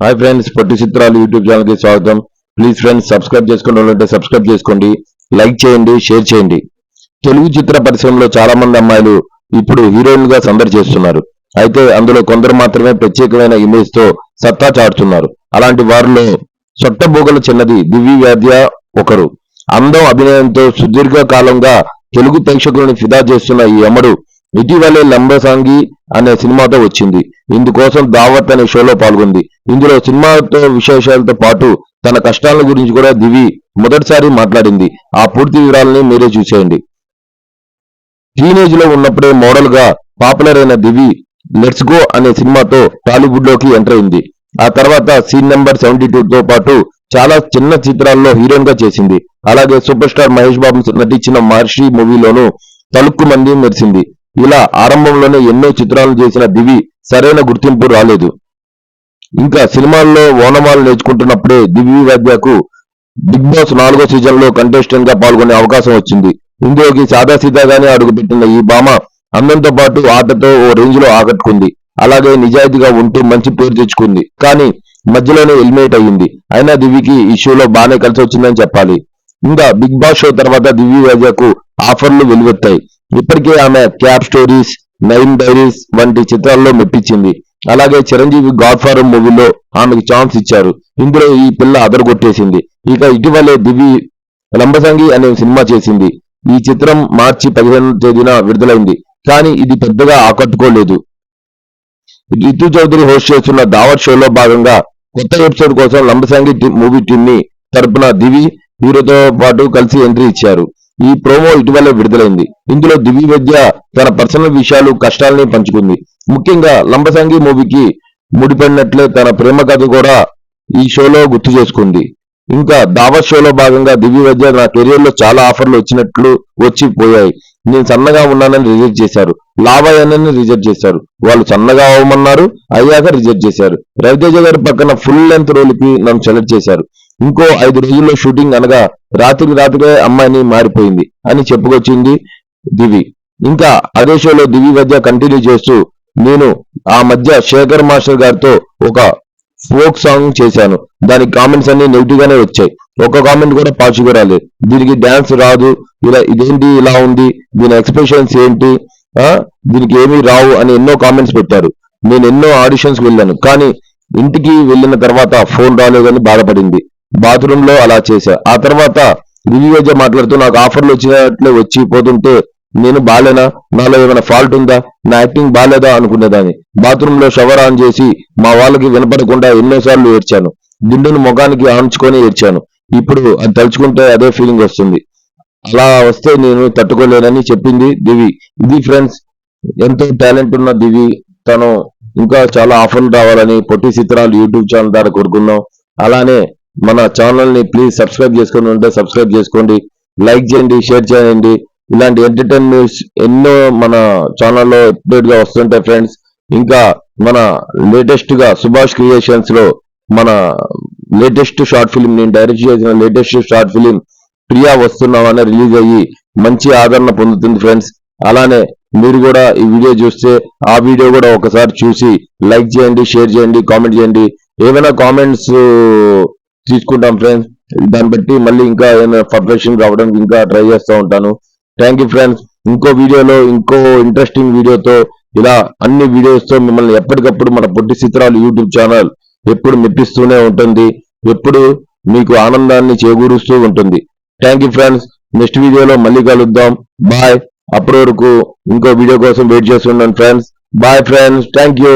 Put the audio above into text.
Hi friends పొట్టి చిత్రాలు YouTube ఛానల్కి స్వాగతం. ప్లీజ్ ఫ్రెండ్స్ సబ్స్క్రైబ్ చేసుకోండి. ఉంటే సబ్స్క్రైబ్ చేసుకోండి. లైక్ చేయండి షేర్ చేయండి. తెలుగు చిత్ర పరిశ్రమలో చాలా మంది అమ్మాయిలు ఇప్పుడు హీరోయిన్గా సందడి చేస్తున్నారు. అయితే అందులో కొందరు మాత్రమే ప్రత్యేకమైన ఇమేజ్తో సత్తా చాటుతున్నారు. అలాంటి వారిలో సొట్టబోగల చిన్నది దివ్య వ్యాధ్య ఒకరు. అందం అభినయంతో సుదీర్ఘ కాలంగా తెలుగు ప్రేక్షకులను ఫిదా చేస్తున్న ఈ అమ్మడు ఇటీవలే లంబసాంగి అనే సినిమాతో వచ్చింది. ఇందుకోసం దావత్ అనే షోలో పాల్గొంది. ఇందులో సినిమాతో విశేషాలతో పాటు తన కష్టాల గురించి కూడా దివి మొదటిసారి మాట్లాడింది. ఆ పూర్తి వివరాలని మీరే చూసేయండి. టీనేజ్లో ఉన్నప్పుడే మోడల్గా పాపులర్ అయిన దివి లెట్స్ గో అనే సినిమాతో టాలీవుడ్లోకి ఎంటర్ అయింది. ఆ తర్వాత సీన్ నెంబర్ సెవెంటీ టూ తో పాటు చాలా చిన్న చిత్రాల్లో హీరోయిన్గా చేసింది. అలాగే సూపర్ స్టార్ మహేష్ బాబు నటించిన మహర్షి మూవీలోనూ తలుక్కు మంది మెరిసింది. ఇలా ఆరంభంలోనే ఎన్నో చిత్రాలు చేసిన దివి సరైన గుర్తింపు రాలేదు. ఇంకా సినిమాల్లో ఓనమాలు నేర్చుకుంటున్నప్పుడే దివ్య వైద్యకు బిగ్ బాస్ నాలుగో సీజన్లో కంటెస్టెంట్గా పాల్గొనే అవకాశం వచ్చింది. ఇందులోకి సాదాసీదాగానే అడుగుపెట్టిన ఈ భామ అందంతో పాటు ఆటతో ఓ రేంజ్లో ఆకట్టుకుంది. అలాగే నిజాయితీగా ఉంటూ మంచి పేరు తెచ్చుకుంది. కానీ మధ్యలోనే ఎలిమినేట్ అయ్యింది. అయినా దివికి ఈ షోలో బాగానే కలిసి వచ్చిందని చెప్పాలి. ఇంకా బిగ్ బాస్ షో తర్వాత దివ్య వైద్యకు ఆఫర్లు వెలువెత్తాయి. ఇప్పటికే ఆమె క్యాప్ స్టోరీస్ నైన్ డైరీస్ వంటి చిత్రాల్లో మెప్పించింది. అలాగే చిరంజీవి గాడ్ ఫారం మూవీలో ఆమెకు ఛాన్స్ ఇచ్చారు. ఇందులో ఈ పిల్ల అదరగొట్టేసింది. ఇక ఇటీవలే దివి లంబసంగి అనే సినిమా చేసింది. ఈ చిత్రం మార్చి పదిహేను తేదీన విడుదలైంది. కానీ ఇది పెద్దగా ఆకట్టుకోలేదు. రితు చౌదరి హోస్ట్ చేస్తున్న దావత్ షోలో భాగంగా కొత్త ఎపిసోడ్ కోసం లంబసంగి మూవీ టీమ్ని తరపున దివి హీరోతో పాటు కలిసి ఎంట్రీ ఇచ్చారు. ఈ ప్రోమో ఇటీవలే విడుదలైంది. ఇందులో దివి విద్య తన పర్సనల్ విషయాలు కష్టాలని పంచుకుంది. ముఖ్యంగా లంబసంగి మూవీకి ముడిపడినట్లే తన ప్రేమ కథ కూడా ఈ షోలో గుర్తు చేసుకుంది. ఇంకా దావత్ షోలో భాగంగా దివ్య వైద్య నా కెరియర్లో చాలా ఆఫర్లు వచ్చినట్లు వచ్చి పోయాయి. నేను సన్నగా ఉన్నానని రిజెక్ట్ చేశారు. లావయ్యానని రిజెక్ట్ చేశారు. వాళ్ళు సన్నగా అవ్వమన్నారు అయ్యాక రిజెక్ట్ చేశారు. రవితేజ గారి పక్కన ఫుల్ లెంత్ రోల్కి నన్ను సెలెక్ట్ చేశారు. ఇంకో ఐదు రోజుల్లో షూటింగ్ అనగా రాత్రి రాత్రికే అమ్మాయిని మారిపోయింది అని చెప్పుకొచ్చింది దివి. ఇంకా అదే షోలో దివి మధ్య కంటిన్యూ చేస్తూ నేను ఆ మధ్య శేఖర్ మాస్టర్ గారితో ఒక ఫోక్ సాంగ్ చేశాను. దాని కామెంట్స్ అన్ని నెగిటివ్ గానే వచ్చాయి. ఒక కామెంట్ కూడా పాజిటివ్ రాలేదు. దీనికి డాన్స్ రాదు. ఇలా ఇదేంటి ఇలా ఉంది? దీని ఎక్స్ప్రెషన్స్ ఏంటి? ఆ? దీనికి ఏమీ రావు అని ఎన్నో కామెంట్స్ పెట్టారు. నేను ఎన్నో ఆడిషన్స్ వెళ్ళాను. కానీ ఇంటికి వెళ్ళిన తర్వాత ఫోన్ రాలేదని బాధపడింది. బాత్రూమ్లో అలా చేశా. ఆ తర్వాత రివ్యూ మాట్లాడుతూ నాకు ఆఫర్లు వచ్చినట్లే వచ్చి పోతుంటే నేను బాలేనా? నాలో ఏమైనా ఫాల్ట్ ఉందా? నా యాక్టింగ్ బాలేదా? అనుకునేదాన్ని. బాత్రూమ్లో షవర్ ఆన్ చేసి మా వాళ్ళకి వినపడకుండా ఎన్నోసార్లు ఏడ్చాను. దిండును ముఖానికి ఆంచుకొని ఏడ్చాను. ఇప్పుడు అది తలుచుకుంటే అదే ఫీలింగ్ వస్తుంది. అలా వస్తే నేను తట్టుకోలేనని చెప్పింది దివి. ఇది ఫ్రెండ్స్ ఎంతో టాలెంట్ ఉన్న దివి. తను ఇంకా చాలా ఆఫర్లు రావాలని పొట్టి చిత్రాలు యూట్యూబ్ ఛానల్ ద్వారా కోరుకుందాం అలానే మన ఛానల్ని ప్లీజ్ సబ్స్క్రైబ్ చేసుకుని ఉంటే సబ్స్క్రైబ్ చేసుకోండి. లైక్ చేయండి షేర్ చేయండి. ఇలాంటి ఎంటర్టైన్ ఎన్నో మన ఛానల్లో అప్డేట్గా వస్తుంటాయి ఫ్రెండ్స్ ఇంకా మన లేటెస్ట్గా సుభాష్ క్రియేషన్స్లో మన లేటెస్ట్ షార్ట్ ఫిలిం నేను డైరెక్ట్ చేసిన లేటెస్ట్ షార్ట్ ఫిలిం ప్రియా వస్తున్నామని రిలీజ్ అయ్యి మంచి ఆదరణ పొందుతుంది ఫ్రెండ్స్ అలానే మీరు కూడా ఈ వీడియో చూస్తే ఆ వీడియో కూడా ఒకసారి చూసి లైక్ చేయండి షేర్ చేయండి కామెంట్ చేయండి. ఏమైనా కామెంట్స్ తీసుకుంటాం ఫ్రెండ్స్ దాన్ని బట్టి మళ్ళీ ఇంకా ఏమైనా పర్ఫెక్షన్ రావడానికి ఇంకా ట్రై చేస్తూ ఉంటాను. థ్యాంక్ యూ ఫ్రెండ్స్ ఇంకో వీడియోలో ఇంకో ఇంట్రెస్టింగ్ వీడియోతో ఇలా అన్ని వీడియోస్తో మిమ్మల్ని ఎప్పటికప్పుడు మన పొట్టి చిత్రాలు యూట్యూబ్ ఛానల్ ఎప్పుడు మెప్పిస్తూనే ఉంటుంది. ఎప్పుడు మీకు ఆనందాన్ని చేకూరుస్తూ ఉంటుంది. థ్యాంక్ యూ ఫ్రెండ్స్ నెక్స్ట్ వీడియోలో మళ్ళీ కలుద్దాం. బాయ్ అప్పటి వరకు ఇంకో వీడియో కోసం వెయిట్ చేస్తున్నాను friends boy friends thank you